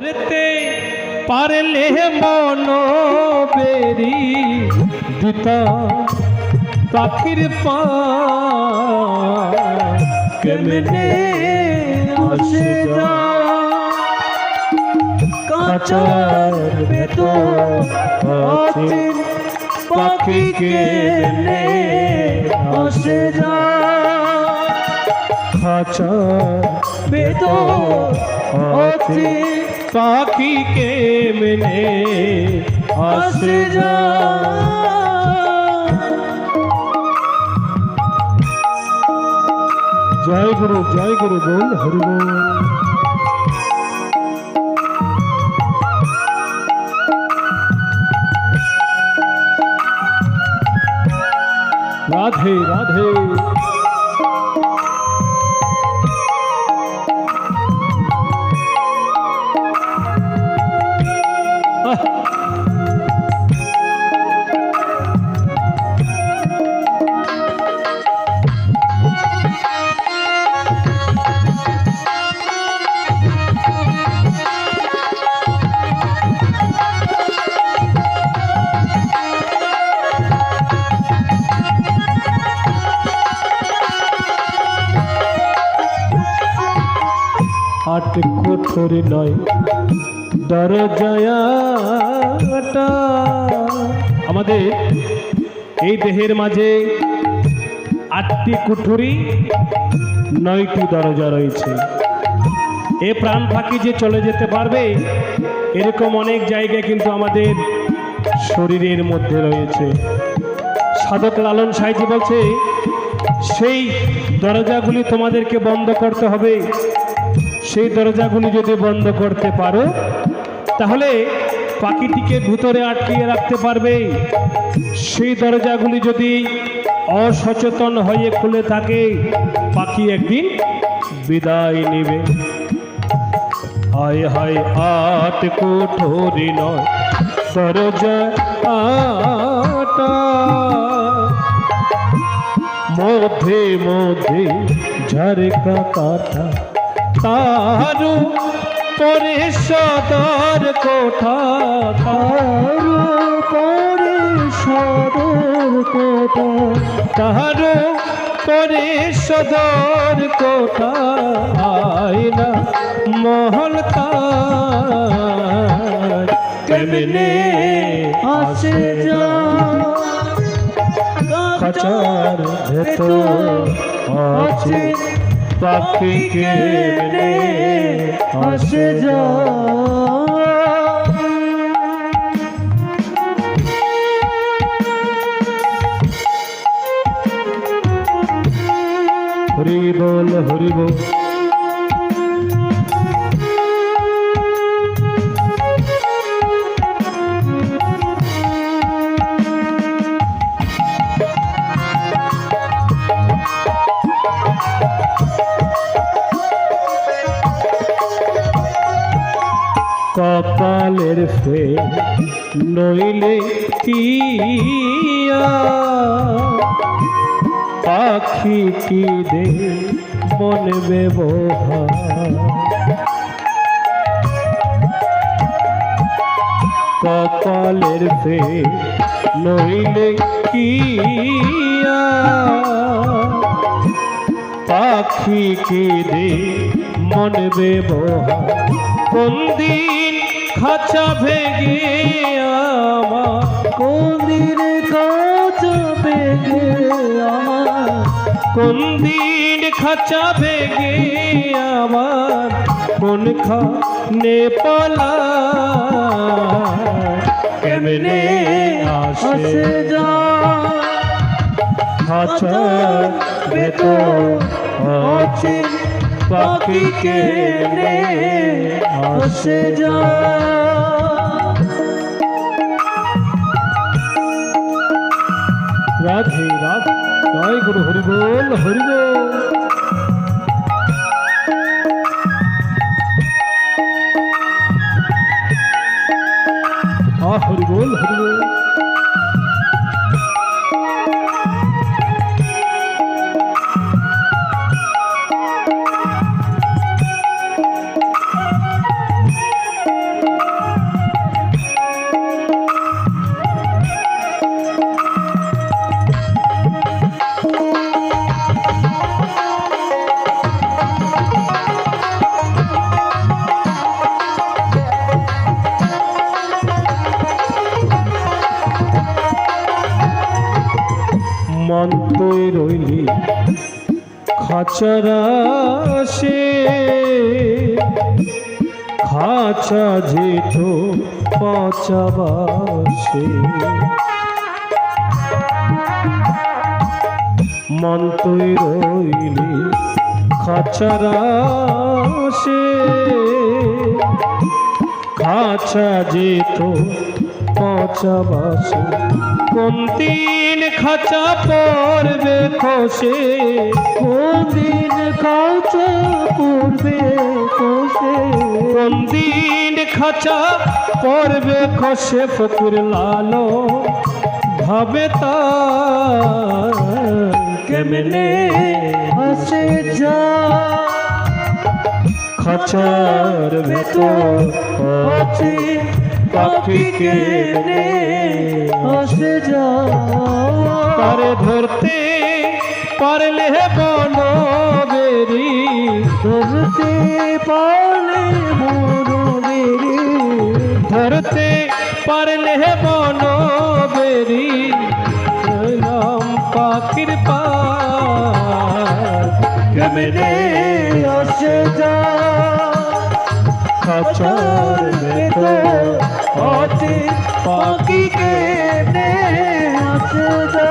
রেতে পারলে মন বেরি দিতা পাখির পা কেমনে আসে যা? কাঁচার ভেতর আছে পাখিকে নে আসে যা? খাঁচার ভেতর আছে পাখিকে মেনে আসে যা জয় গুরু জয় গুরু বল হরি বল রাধে রাধে। কোঠর নয়, দরজায়াটা। আমাদের এই দেহের মাঝে আটটি কুঠুরি, নয়টি দরজা রয়েছে। এ প্রাণ ফাঁকি যে চলে যেতে পারবে, এরকম অনেক জায়গায় কিন্তু আমাদের শরীরের মধ্যে রয়েছে। সাধক লালন সাইজি বলছে, সেই দরজাগুলি তোমাদেরকে বন্ধ করতে হবে। সেই দরজাগুলি যদি বন্ধ করতে পারো, তাহলে পাখিটিকে ভিতরে আটকিয়ে রাখতে পারবে। সেই দরজাগুলি যদি অসচেতন হয়ে খুলে থাকে, পাখি একদিন বিদায় নেবে। হায় হায় আট কোঠরি নয় দরজা আটা। মধ্যে মধ্যে ঝরকা কাটা তারু পরে সদর কোঠা তারু পরে সদর কোঠা তারু পরে সদর কোঠা আয়না মহল কেমনে আসে যা? খাঁচার ভেতর আছে পাখিকে নে আসে যা। হরি বল হরি বল কপালের ফে নইলে পাখি কি দে মন ব্যবহার। কপালের ফে নইলে কিয়া পাখি কি দে মন ব্যবহার। কোন দিন খাঁচা ভেঙে আমার? কোন দিন খাঁচা ভেঙে আমার? কোন দিন খাঁচা ভেঙে আমার? কোন খানে পালা? কেমনে আসে যা? খাঁচা ভেতর আছে পাখিকে নে আসে যা রাধে রাধে জয় গুরু হরি বল হরি বল আ সীমান্তই রইলি। খাঁচারা সে খাঁচা জেঠো মান মন্তই রইলি খাঁচারা সে খাচা জেঠো পচাবাসে কোন দিন খাঁচা পড়বে খসে, কোন দিন খাঁচা পড়বে খসে। কোন দিন খাঁচা পড়বে খসে ফকুর লালো, ভাবে তার কেমনে হাসে যা। খাঁচার ভেতর আছে পাখিকে তারে ধরতে পারলে বন বেরি ধরতে পারলে বন বেরি ধরতে পারলে বন বেরি নাম পাখির পা কেমনে আসে যা? খাঁচার ভেতর পাখিকে নে আসে যা।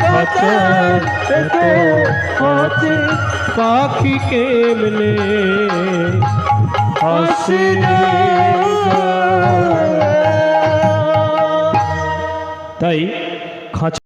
খাঁচার আছে পাখি কেমনে আসে তাই খাঁচা